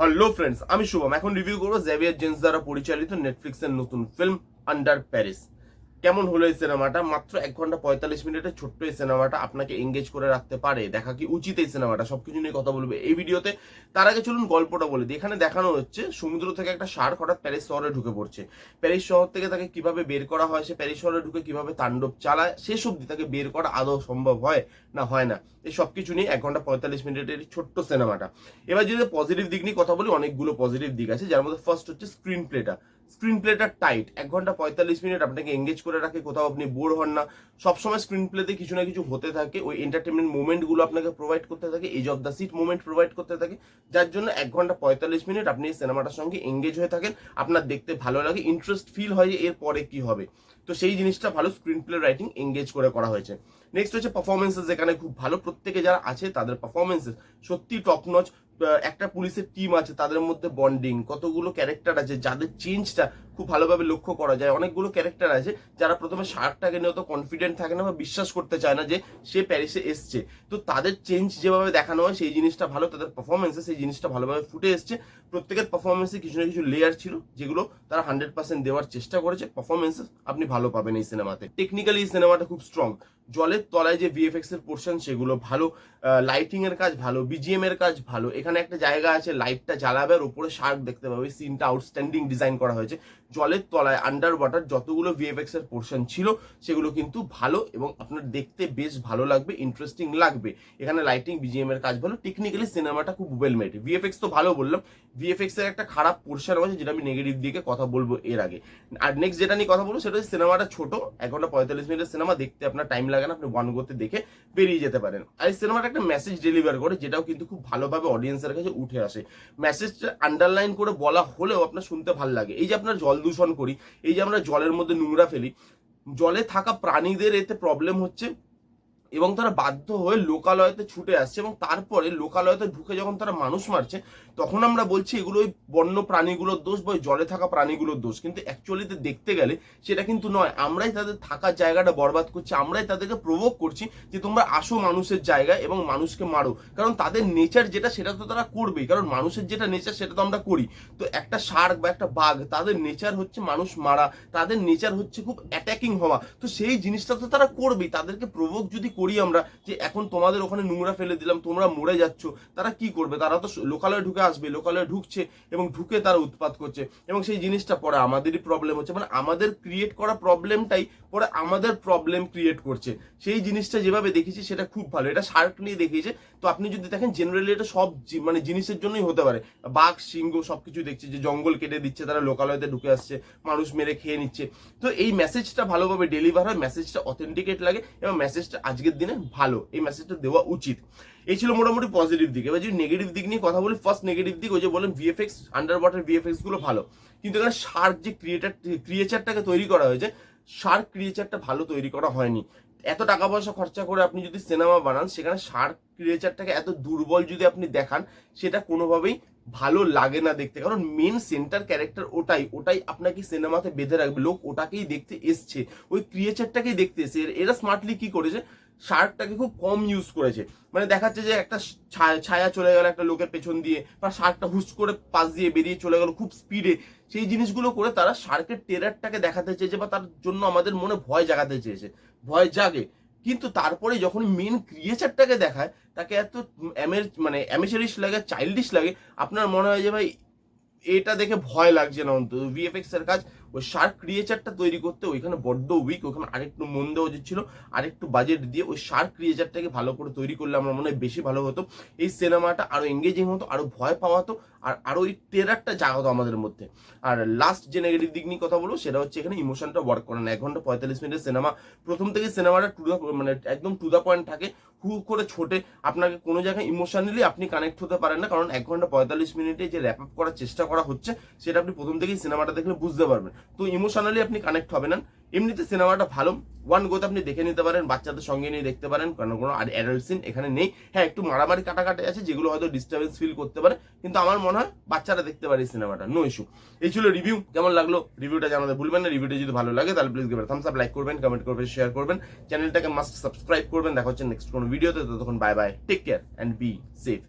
Hello friends আমি শুভম। এখন review করব জেভিয়ার জেন্স দ্বারা পরিচালিত নেটফ্লিক্সের নতুন ফিল্ম আন্ডার প্যারিস কেমন হলো এই সিনেমাটা? মাত্র এক ঘণ্টা পঁয়তাল্লিশ মিনিটের ছোট্ট এই সিনেমাটা আপনাকে এঙ্গেজ করে রাখতে পারে। দেখা কি উচিত এই সিনেমাটা? সবকিছু নিয়ে কথা বলবে। এই ভিডিওতে তার আগে চলুন গল্পটা বলে দিই। এখানে দেখানো হচ্ছে, সমুদ্র থেকে একটা শার্ক হঠাৎ প্যারিস শহরে ঢুকে পড়ছে। প্যারিস শহর থেকে তাকে কীভাবে বের করা হয়, সে প্যারিস শহরে ঢুকে কীভাবে তাণ্ডব চালায়, শেষ অব্দি তাকে বের করা আদৌ সম্ভব হয় না হয় না। এই সব কিছু নিয়ে এক ঘণ্টা পঁয়তাল্লিশ মিনিটের ছোট্ট সিনেমাটা। এবার যদি পজিটিভ দিক নিয়ে কথা বলি, অনেকগুলো পজিটিভ দিক আছে, যার মধ্যে ফার্স্ট হচ্ছে স্ক্রিন প্লেটা স্ক্রিন প্লেটা টাইট এক ঘণ্টা পঁয়তাল্লিশ মিনিট আপনাকে এঙ্গেজ করে রাখে, কোথাও আপনি বোর হন না। সবসময় স্ক্রিন প্লেতে কিছু না কিছু হতে থাকে, ওই এন্টারটেনমেন্ট মুভমেন্টগুলো আপনাকে প্রোভাইড করতে থাকে edge of the seat movement provide করতে থাকে, যার জন্য এক ঘণ্টা পঁয়তাল্লিশ মিনিট আপনি এই সিনেমাটার সঙ্গে এঙ্গেজ হয়ে থাকেন, আপনার দেখতে ভালো লাগে ইন্টারেস্ট ফিল হয় যে এর পরে কি হবে। তো সেই জিনিসটা ভালো স্ক্রিন প্লে রাইটিং এঙ্গেজ করে করা হয়েছে। নেক্সট হচ্ছে পারফরমেন্সেস যেখানে খুব ভালো প্রত্যেকে যারা আছে, তাদের পারফরমেন্সেস সত্যি টপ নচ একটা পুলিশের টিম আছে তাদের মধ্যে বন্ডিং কতগুলো ক্যারেক্টার আছে যাদের চেঞ্জটা খুব ভালোভাবে লক্ষ্য করা যায়। অনেকগুলো ক্যারেক্টার আছে যারা প্রথমে শার্কটাকে নিয়ে অত কনফিডেন্ট থাকে না বা বিশ্বাস করতে চায় না যে সে প্যারিসে এসছে। তো তাদের চেঞ্জ যেভাবে দেখানো হয়, সেই জিনিসটা ভালো, তাদের পারফরমেন্সে সেই জিনিসটা ভালোভাবে ফুটে এসছে। প্রত্যেকের পারফরমেন্সে কিছু না কিছু লেয়ার ছিল, যেগুলো তারা হান্ড্রেড পার্সেন্ট দেওয়ার চেষ্টা করেছে। পারফরমেন্স আপনি ভালো পাবেন এই সিনেমাতে টেকনিক্যালি এই সিনেমাটা খুব স্ট্রং জলের তলায় যে ভিএফএক্স এর পোর্শন সেগুলো ভালো। লাইটিং এর কাজ ভালো বিজিএম এর কাজ ভালো। এখানে একটা জায়গা আছে লাইটটা জ্বালাবে আর উপরে শার্ক দেখতে পাবে। সিনটা আউটস্ট্যান্ডিং ডিজাইন করা হয়েছে। জলের তলায় আন্ডার ওয়াটার যতগুলো ভিএফএক্স এর পোর্শন ছিল, সেগুলো কিন্তু ভালো এবং আপনার দেখতে বেশ ভালো লাগবে ইন্টারেস্টিং লাগবে। এখানে লাইটিং বিজিএম এর কাজ ভালো। টেকনিক্যালি সিনেমাটা খুব ওয়েল মেড ভিএফএক্স তো ভালো বললাম। ভিএফএক্স এর একটা খারাপ পোর্শন আছে যেটা আমি নেগেটিভ দিকে কথা বলব এর আগে। আর নেক্সট যেটা নিয়ে কথা বলব সেটা হচ্ছে সিনেমাটা ছোট। এক ঘণ্টা পঁয়তাল্লিশ মিনিটের সিনেমা দেখতে আপনার টাইম লাগে না, আপনি ওয়ান গোতে দেখে বেরিয়ে যেতে পারেন। আর এই সিনেমাটা একটা মেসেজ ডেলিভার করে, যেটাও কিন্তু খুব ভালোভাবে অডিয়েন্সের কাছে উঠে আসে। মেসেজটা আন্ডারলাইন করে বলা হলেও আপনার শুনতে ভালো লাগে। এই যে আপনার জল দূষণ করি। এই যে আমরা জলের মধ্যে নোংরা ফেলি, জলে থাকা প্রাণীদের এতে প্রবলেম হচ্ছে এবং তারা বাধ্য হয়ে লোকালয়তে ছুটে আসছে এবং তারপরে লোকালয়তে ঢুকে যখন তারা মানুষ মারছে, তখন আমরা বলছি এগুলো ওই বন্য প্রাণীগুলোর দোষ বা জলে থাকা প্রাণীগুলোর দোষ। কিন্তু অ্যাকচুয়ালিতে দেখতে গেলে সেটা কিন্তু নয়। আমরাই তাদের থাকার জায়গাটা বরবাদ করছি, আমরাই তাদেরকে প্রভোগ করছি যে তোমরা আসো মানুষের জায়গায় এবং মানুষকে মারো। কারণ তাদের নেচার যেটা, সেটা তো তারা করবেই। কারণ মানুষের যেটা নেচার সেটা তো আমরা করি। তো একটা শার্ক বা একটা বাঘ তাদের নেচার হচ্ছে মানুষ মারা। তাদের নেচার হচ্ছে খুব অ্যাটাকিং হওয়া। তো সেই জিনিসটা তো তারা করবেই। তাদেরকে প্রভোগ যদি করি আমরা যে এখন তোমাদের ওখানে নোংরা ফেলে দিলাম, তোমরা মরে যাচ্ছ। তারা কি করবে? তারা তো লোকালয়ে ঢুকে আসবে, লোকালয়ে ঢুকছে এবং ঢুকে তারা উৎপাত করছে। এবং সেই জিনিসটা পরে আমাদেরই প্রবলেম হচ্ছে। মানে আমাদের ক্রিয়েট করা প্রবলেমটাই পরে আমাদের প্রবলেম ক্রিয়েট করছে। সেই জিনিসটা যেভাবে দেখেছি সেটা খুব ভালো। এটা শার্ক নিয়ে দেখিয়েছে। তো আপনি যদি দেখেন জেনারেলি এটা সব মানে জিনিসের জন্যই হতে পারে। বাঘ, সিংহ সবকিছু দেখছে যে জঙ্গল কেটে দিচ্ছে, তারা লোকালয়তে ঢুকে আসছে, মানুষ মেরে খেয়ে নিচ্ছে। তো এই মেসেজটা ভালোভাবে ডেলিভার হয় মেসেজটা অথেন্টিকেট লাগে এবং মেসেজটা আজকের দিনে ভালো। এই মেসেজটা দেওয়া উচিত। এই ছিল মোটামুটি পজিটিভ দিক। এবার যদি নেগেটিভ দিক নিয়ে কথা বলি ফার্স্ট নেগেটিভ দিক ওই যে বলেন ভিএফএক্স আন্ডার ওয়াটার ভিএফএক্সগুলো ভালো। কিন্তু এখানে শার্ক যে ক্রিয়েটার ক্রিয়েচারটাকে তৈরি করা হয়েছে শার্ক ক্রিয়েচারটা ভালো তৈরি করা হয়নি। এত টাকা পয়সা খরচা করে আপনি যদি সিনেমা বানান, সেখানে শার্ক ক্রিয়েচারটাকে এত দুর্বল যদি আপনি দেখান, সেটা কোনোভাবেই ভালো লাগে না দেখতে। কারণ মেন সেন্টার ক্যারেক্টার ওটাই ওটাই আপনাকে সিনেমাতে বেঁধে রাখবে। লোক ওটাকেই দেখতে এসছে। ওই ক্রিয়েচারটাকেই দেখতে এসছে। এরা স্মার্টলি কি করেছে? শার্কটাকে খুব কম ইউজ করেছে। মানে দেখাচ্ছে যে একটা ছায়া- চলে গেল একটা লোকের পেছন দিয়ে, বা শার্কটা হুস করে পাশ দিয়ে বেরিয়ে চলে গেল খুব স্পিডে সেই জিনিসগুলো করে তারা শার্কের টেরারটাকে দেখাতে চেয়েছে বা তার জন্য আমাদের মনে ভয় জাগাতে চেয়েছে। ভয় জাগে। কিন্তু তারপরে যখন মেন ক্রিয়েচারটাকে দেখায়, তাকে এত অ্যামের মানে অ্যামেচারিশ লাগে চাইল্ডিশ লাগে, আপনার মনে হয় যে ভাই, এটা দেখে ভয় লাগছে না অন্তত। ভিএফএক্স এর কাজ ওই শার্ক ক্রিয়েচারটা তৈরি করতে ওইখানে বড্ড উইক ওখানে আরেকটু মন দেওয়া উচিত ছিল, আরেকটু বাজেট দিয়ে ওই শার্ক ক্রিয়েচারটাকে ভালো করে তৈরি করলে আমার মনে হয় বেশি ভালো হতো। এই সিনেমাটা আরও এঙ্গেজিং হতো, আরও ভয় পাওয়া হতো, আর আরও ওই টেরারটা জাগাতো আমাদের মধ্যে। আর লাস্ট যে নেগেটিভ দিক নিয়ে কথা বলব, সেটা হচ্ছে এখানে ইমোশনটা ওয়ার্ক করে না। এক ঘণ্টা পঁয়তাল্লিশ মিনিটের সিনেমা, প্রথম থেকে সিনেমাটা টু দা মানে একদম টু দা পয়েন্ট থাকে, হু করে ছোটে। আপনাকে কোনো জায়গায় ইমোশনালি আপনি কানেক্ট হতে পারেন না, কারণ এক ঘণ্টা পঁয়তাল্লিশ মিনিটে যে র্যাপ আপ করার চেষ্টা করা হচ্ছে, সেটা আপনি প্রথম থেকেই সিনেমাটা দেখলে বুঝতে পারবেন। তো ইমোশনালি আপনি কানেক্ট হবে না এমনিতে সিনেমাটা ভালো। ওয়ান গোতে আপনি দেখে নিতে পারেন, বাচ্চাদের সঙ্গে নিয়ে দেখতে পারেন, কারণ কোনো আর অ্যাডাল্ট সিন এখানে নেই। হ্যাঁ একটু মারামারি কাটাকাটি আছে, যেগুলো হয়তো ডিস্টার্বেন্স ফিল করতে পারে, কিন্তু আমার মনে হয় বাচ্চারা দেখতে পারে সিনেমাটা নো ইস্যু এই ছিল রিভিউ কেমন লাগল? রিভিউটা জানাতে ভুলবেন না রিভিউটা যদি ভালো লাগে, তাহলে প্লিজ গেবেন থামস আপ লাইক করবেন কমেন্ট করবেন শেয়ার করবেন। চ্যানেলটাকে মাস্ট সাবস্ক্রাইব করবেন, দেখা হচ্ছে নেক্সট কোনো ভিডিওতে ততক্ষণ bye bye take care and be safe